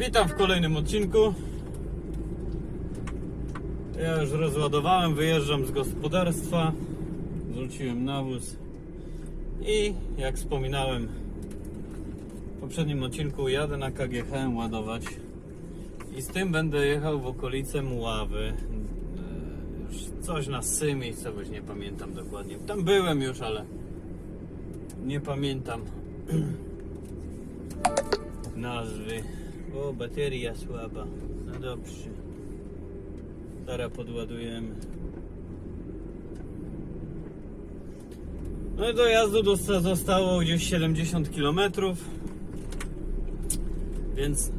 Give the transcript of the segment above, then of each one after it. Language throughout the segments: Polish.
Witam w kolejnym odcinku. Ja już rozładowałem, wyjeżdżam z gospodarstwa. Zrzuciłem nawóz. I jak wspominałem w poprzednim odcinku, jadę na KGHM ładować. I z tym będę jechał w okolice Muławy. E, Już coś na sy miejscowość, nie pamiętam dokładnie. Tam byłem już, ale nie pamiętam nazwy. O, bateria słaba. No dobrze. Zaraz podładujemy. No i do jazdu zostało gdzieś 70 km. Więc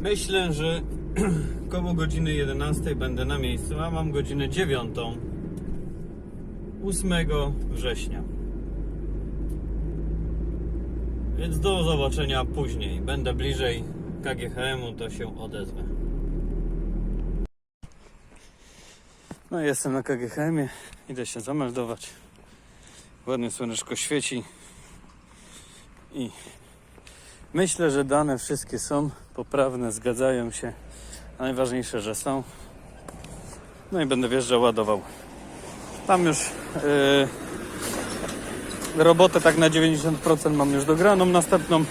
myślę, że koło godziny 11 będę na miejscu, a mam godzinę 9. 8 września. Więc do zobaczenia później. Będę bliżej KGHM-u, to się odezwę. No jestem na KGHM-ie. Idę się zameldować. Ładnie słoneczko świeci. I myślę, że dane wszystkie są poprawne, zgadzają się. Najważniejsze, że są. No i będę wjeżdżał, ładował. Tam już yy, robotę tak na 90% mam już dograną. Następną,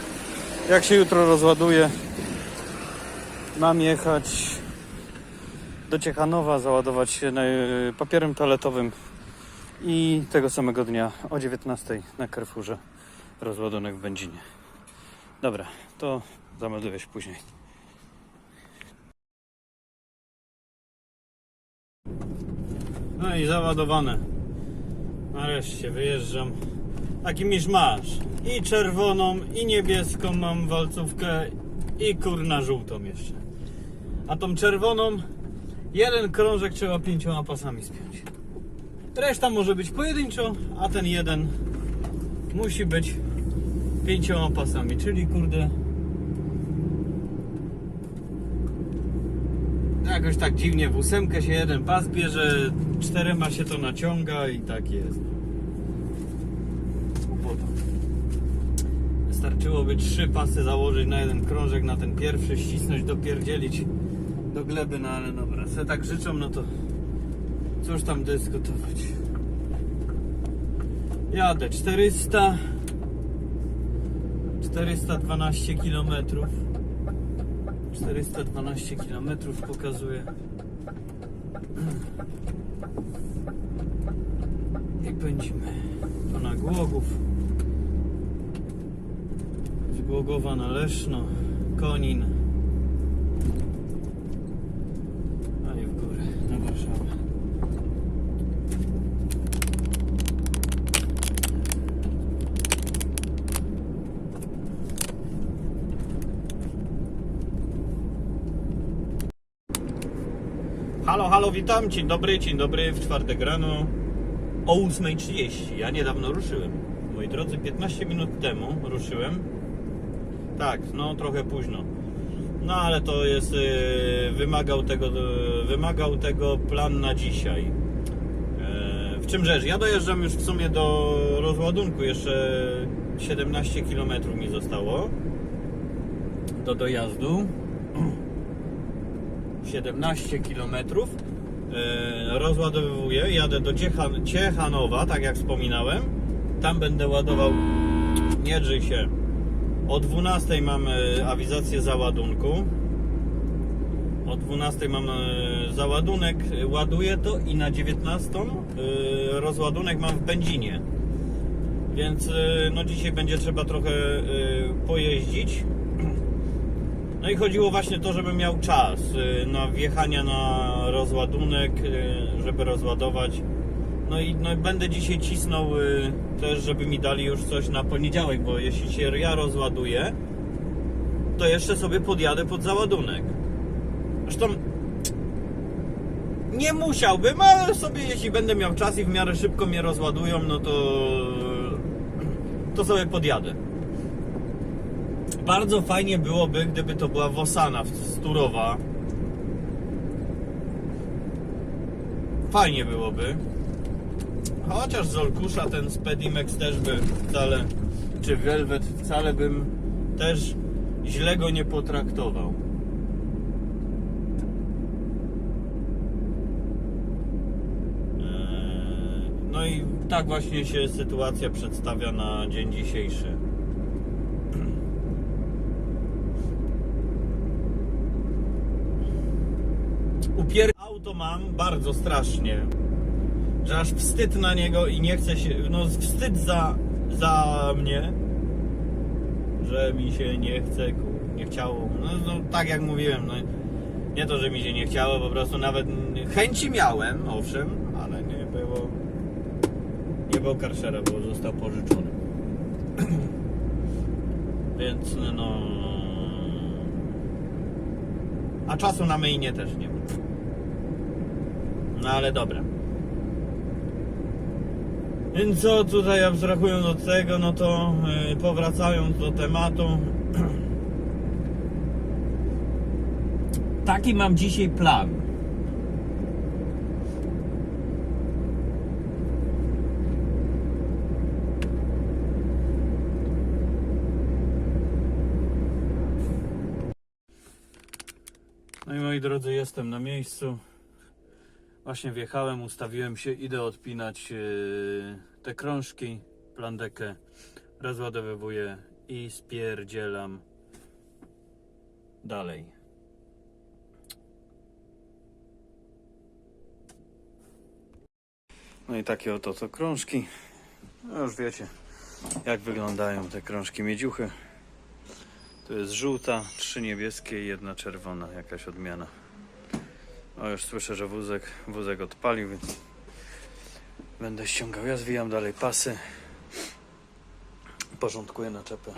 jak się jutro rozładuje, mam jechać do Ciechanowa, załadować się yy, papierem toaletowym i tego samego dnia o 19 na Carrefourze rozładunek w Będzinie. Dobra, to zamelduję się później. No i załadowane. Nareszcie wyjeżdżam. Taki misz masz. I czerwoną, i niebieską mam walcówkę, i kurna żółtą jeszcze. A tą czerwoną, jeden krążek trzeba pięcioma pasami spiąć. Reszta może być pojedynczo, a ten jeden musi być pięcioma pasami, czyli kurde. Jakoś tak dziwnie w ósemkę się jeden pas bierze, czterema się to naciąga i tak jest. Wystarczyłoby trzy pasy założyć na jeden krążek, na ten pierwszy, ścisnąć, dopierdzielić do gleby, no ale dobra, se tak życzą, no to cóż tam dyskutować. Jadę 400 412 km 412 km pokazuje. I pędzimy to na Głogów z Głogowa na Leszno Konin. A i w górę na Warszawę. Halo, halo, witam, dzień dobry, dzień dobry, w czwartek rano. O 8.30. Ja niedawno ruszyłem, moi drodzy, 15 minut temu ruszyłem. Tak, no trochę późno. No ale to jest, yy, wymagał tego, yy, wymagał tego plan na dzisiaj. Yy, w czym rzecz? Ja dojeżdżam już w sumie do rozładunku, jeszcze 17 km mi zostało do dojazdu. 17 km rozładowuję, jadę do Ciechan Ciechanowa, tak jak wspominałem. Tam będę ładował, nie drzyj się. O 12 mam e, awizację załadunku. O 12 mam e, załadunek, ładuję to i na 19 e, rozładunek mam w Będzinie. Więc e, no dzisiaj będzie trzeba trochę pojeździć. No i chodziło właśnie to, żebym miał czas na wjechania na rozładunek, żeby rozładować. No i no, będę dzisiaj cisnął y, też, żeby mi dali już coś na poniedziałek, bo jeśli się ja rozładuję, to jeszcze sobie podjadę pod załadunek. Zresztą nie musiałbym, ale sobie jeśli będę miał czas i w miarę szybko mnie rozładują, no to to sobie podjadę. Bardzo fajnie byłoby, gdyby to była Wosana z Turowa. Fajnie byłoby. Chociaż z Olkusza ten Spedimex też by wcale, czy Velvet wcale bym też źle go nie potraktował. Eee, No i tak właśnie się sytuacja przedstawia na dzień dzisiejszy. Upier... Auto mam bardzo strasznie, że aż wstyd na niego i nie chce się, no wstyd za, za mnie, że mi się nie chce, nie chciało, no, no tak jak mówiłem, no nie to, że mi się nie chciało, po prostu nawet chęci miałem, owszem, ale nie było, nie było karszera, bo został pożyczony. Więc no... A czasu na myjnie też nie było. No ale dobra. Więc co tutaj abstrahując od tego, no to yy, powracając do tematu. Taki mam dzisiaj plan. No i moi drodzy, jestem na miejscu. Właśnie wjechałem, ustawiłem się, idę odpinać yy, te krążki, plandekę, rozładowywuję i spierdzielam dalej. No i takie oto to krążki. No już wiecie, jak wyglądają te krążki miedziuchy. Tu jest żółta, trzy niebieskie i jedna czerwona, jakaś odmiana. O, już słyszę, że wózek, wózek odpalił, więc będę ściągał. Ja zwijam dalej pasy. Porządkuję naczepę.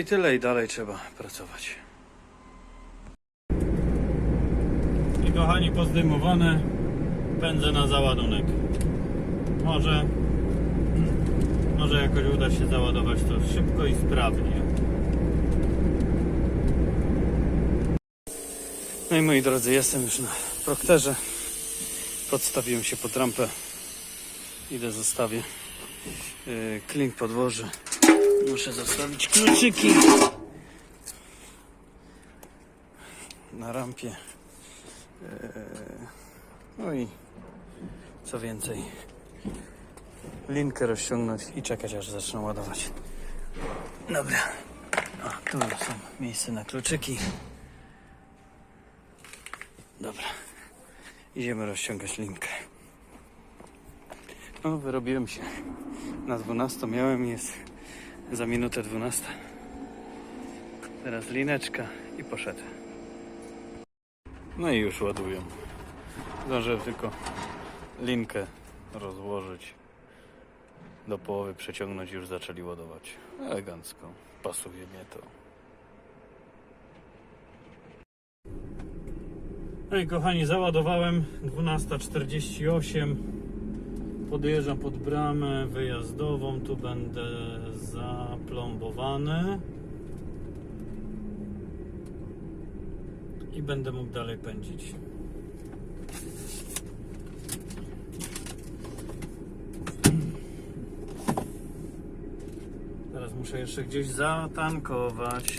I tyle i dalej trzeba pracować. I kochani, pozdymowane. Pędzę na załadunek. Może, może jakoś uda się załadować to szybko i sprawnie. No i moi drodzy, jestem już na prokterze. Podstawiłem się pod rampę. Idę zostawię. Yy, klink podłoży. Muszę zostawić kluczyki na rampie. Yy, no i co więcej, linkę rozciągnąć i czekać aż zacznę ładować. Dobra. O, tu są miejsce na kluczyki. Dobra. Idziemy rozciągać linkę. No, wyrobiłem się. Na 12 miałem jest za minutę 12. Teraz lineczka i poszedł. No i już ładuję. Zdążę tylko linkę rozłożyć. Do połowy przeciągnąć już zaczęli ładować. Elegancko. Pasuje mnie to. No i kochani, załadowałem 12.48. Podjeżdżam pod bramę wyjazdową. Tu będę zaplombowany. I będę mógł dalej pędzić. Teraz muszę jeszcze gdzieś zatankować.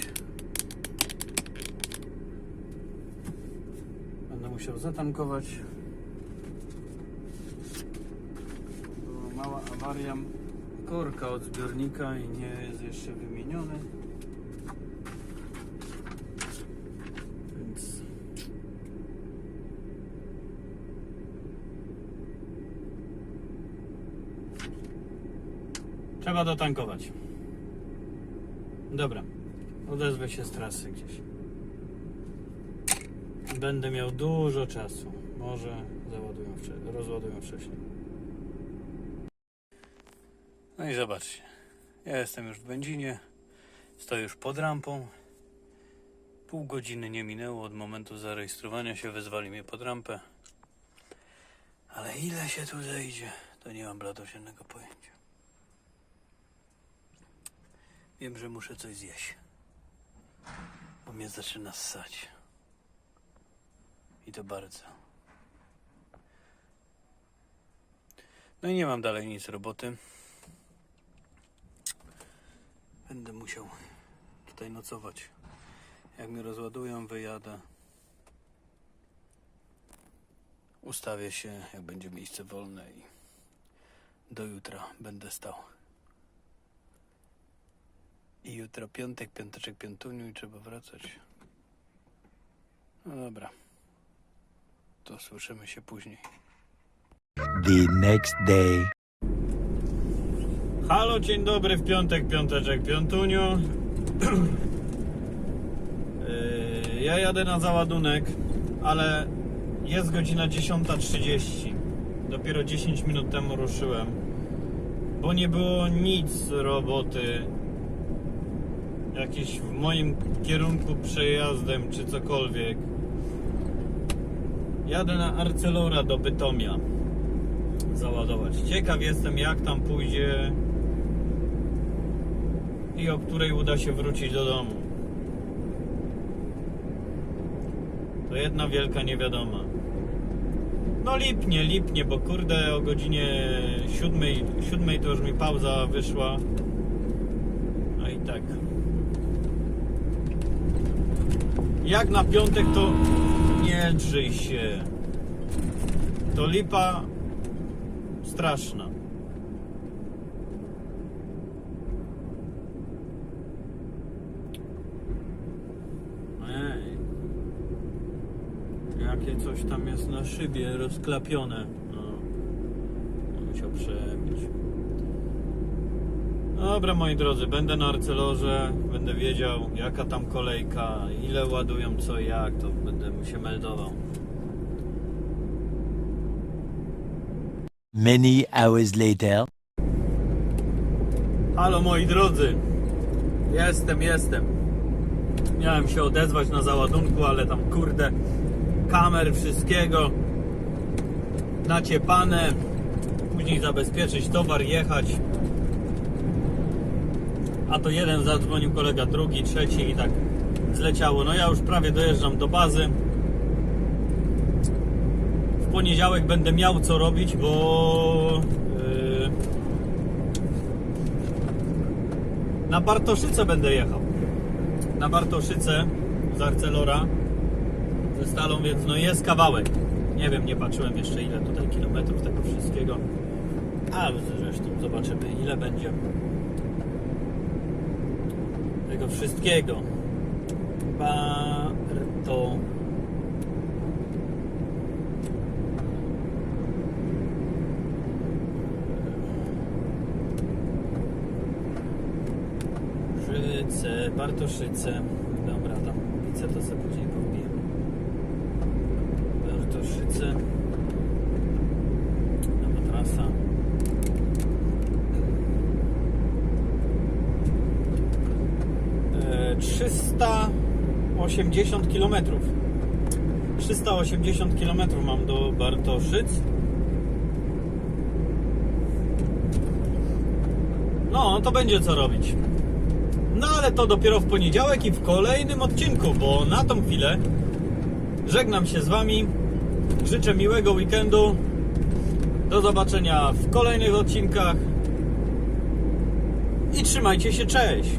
Będę musiał zatankować. Była mała awaria korka od zbiornika i nie jest jeszcze wymieniony. Więc trzeba dotankować. Dobra, odezwę się z trasy gdzieś. Będę miał dużo czasu. Może załadują rozładują wcześniej. No i zobaczcie. Ja jestem już w Będzinie. Stoję już pod rampą. Pół godziny nie minęło od momentu zarejestrowania się. Wezwali mnie pod rampę. Ale ile się tu zejdzie, to nie mam bladosiennego pojęcia. Wiem, że muszę coś zjeść. Bo mnie zaczyna ssać. I to bardzo. No i nie mam dalej nic roboty. Będę musiał tutaj nocować. Jak mnie rozładują, wyjadę. Ustawię się, jak będzie miejsce wolne i do jutra będę stał. I jutro piątek, piąteczek, piątuniu i trzeba wracać. No dobra. To słyszymy się później. the next day. Halo, dzień dobry, w piątek, piąteczek, piątuniu. Yy, ja jadę na załadunek, ale jest godzina 10.30. Dopiero 10 minut temu ruszyłem, bo nie było nic roboty. Jakiś w moim kierunku przejazdem czy cokolwiek. Jadę na Arcelora do Bytomia załadować. Ciekaw jestem jak tam pójdzie i o której uda się wrócić do domu. To jedna wielka niewiadoma. No lipnie, lipnie, bo kurde o godzinie siódmej, siódmej to już mi pauza wyszła. No i tak. Jak na piątek to nie drzyj się. To lipa straszna. Ej. Jakie coś tam jest na szybie rozklapione. No. Musiał przebić. Dobra moi drodzy, będę na Arcelorze, będę wiedział jaka tam kolejka, ile ładują co i jak, to będę mu się meldował. Many hours later. Halo moi drodzy, jestem, jestem. Miałem się odezwać na załadunku, ale tam kurde, kamer, wszystkiego naciepane. Później zabezpieczyć towar, jechać. A to jeden zadzwonił kolega, drugi, trzeci i tak zleciało. No ja już prawie dojeżdżam do bazy. W poniedziałek będę miał co robić, bo yy, na Bartoszyce będę jechał. Na Bartoszyce z Arcelora ze stalą, więc no jest kawałek. Nie wiem, nie patrzyłem jeszcze ile tutaj kilometrów tego wszystkiego. Ale zresztą zobaczymy ile będzie tego wszystkiego. Barto. Szyce, Bartoszyce. Dobra, tam widzę, to sobie 380 km. 380 km mam do Bartoszyc. No, to będzie co robić. No ale to dopiero w poniedziałek i w kolejnym odcinku, bo na tą chwilę żegnam się z Wami. Życzę miłego weekendu. Do zobaczenia w kolejnych odcinkach. I trzymajcie się, cześć!